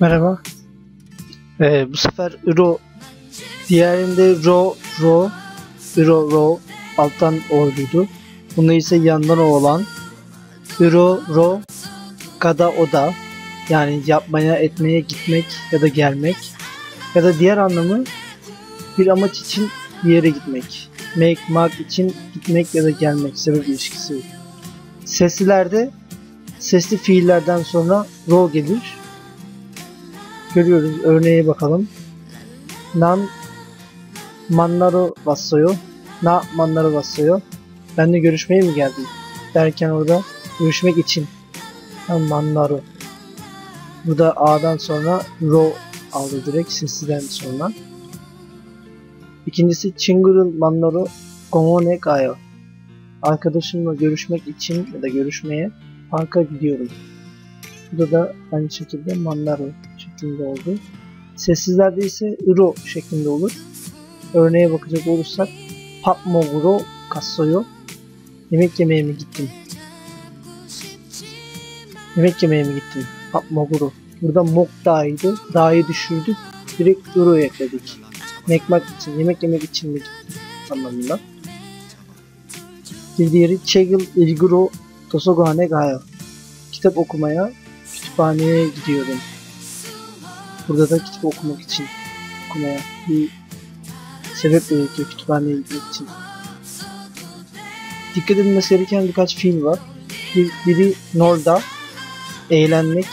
Merhaba. Ee, bu sefer Euro diğerinde Ro Ro Euro Ro alttan oğluydu. Bunda ise yandan o olan Euro Ro Kada Oda yani yapmaya, etmeye, gitmek ya da gelmek ya da diğer anlamı bir amaç için bir yere gitmek. Make, mark için gitmek ya da gelmek sebep ilişkisi. Seslilerde sesli fiillerden sonra ro gelir. Görüyoruz. Örneğe bakalım. Nan mannaru vassoyo. Na mannaru vassoyo. Ben de görüşmeye mi geldim? Derken orada görüşmek için. Nan mannaru. Burada A'dan sonra ro aldı direkt sessizden sonra. İkincisi Chingurul Mannaru Gomone Gayo. Arkadaşımla görüşmek için ya da görüşmeye parka gidiyorum. Burada da aynı şekilde Mannaru şeklinde oldu. Sessizlerde ise Uro şeklinde olur. Örneğe bakacak olursak Papmoguro Kassoyo Yemek yemeye mi gittim? Yemek yemeye mi gittim? Papmoguro. Burada Mok Dağı'ydı. Dağı düşürdük. Direkt Uro'ya ekledik. Mekmak için, yemek yemek için mi gittim? Anlamında. Bir diğeri Chegil Ilguro Tosogane Gayo. Kitap okumaya kütüphaneye gidiyorum. Burada da kitap okumak için okumaya bir sebep gerekiyor kütüphaneye gitmek için. Dikkat edilmesi gereken birkaç fiil var. Bir, biri Norda, eğlenmek.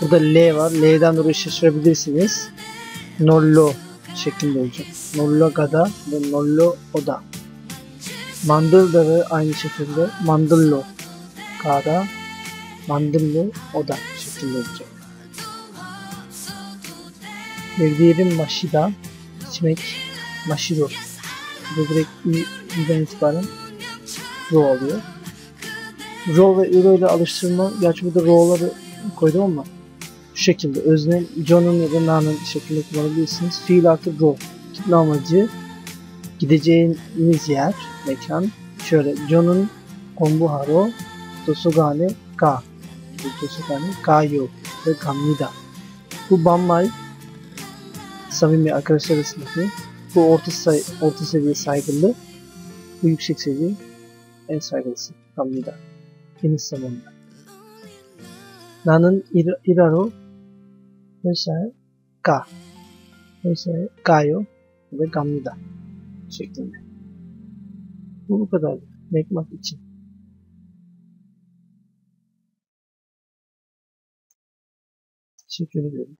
Burada L var. L'den dolayı şaşırabilirsiniz. Nollo şeklinde olacak. Nollo gada ve Nollo oda. Mandılda ve aynı şekilde Mandıllo gada, Mandıllo oda şeklinde olacak. Bir diğeri Maşida, içmek, Maşiro. Bu direkt i'den itibaren Ro alıyor. Ro ve Uro ile alıştırma, gerçi burada Ro'ları koydum ama şu şekilde özne John'un ya da Na'nın şeklinde kullanabilirsiniz. Fiil artı Ro. Kitle amacı gideceğiniz yer, mekan. Şöyle John'un Konbuharo, Dosogane Ga. Dosogane Gayo ve Gamnida. Bu Banmai samimi arkadaşlar arasındaki bu orta, say orta seviye saygılı bu yüksek seviye en saygılısı Gamnida. Geniş zamanda. 나는 일, 일하러 회사에 가. 회사에 가요. ve 갑니다. şeklinde. Bu bu kadar. Mekmak için. Teşekkür ederim.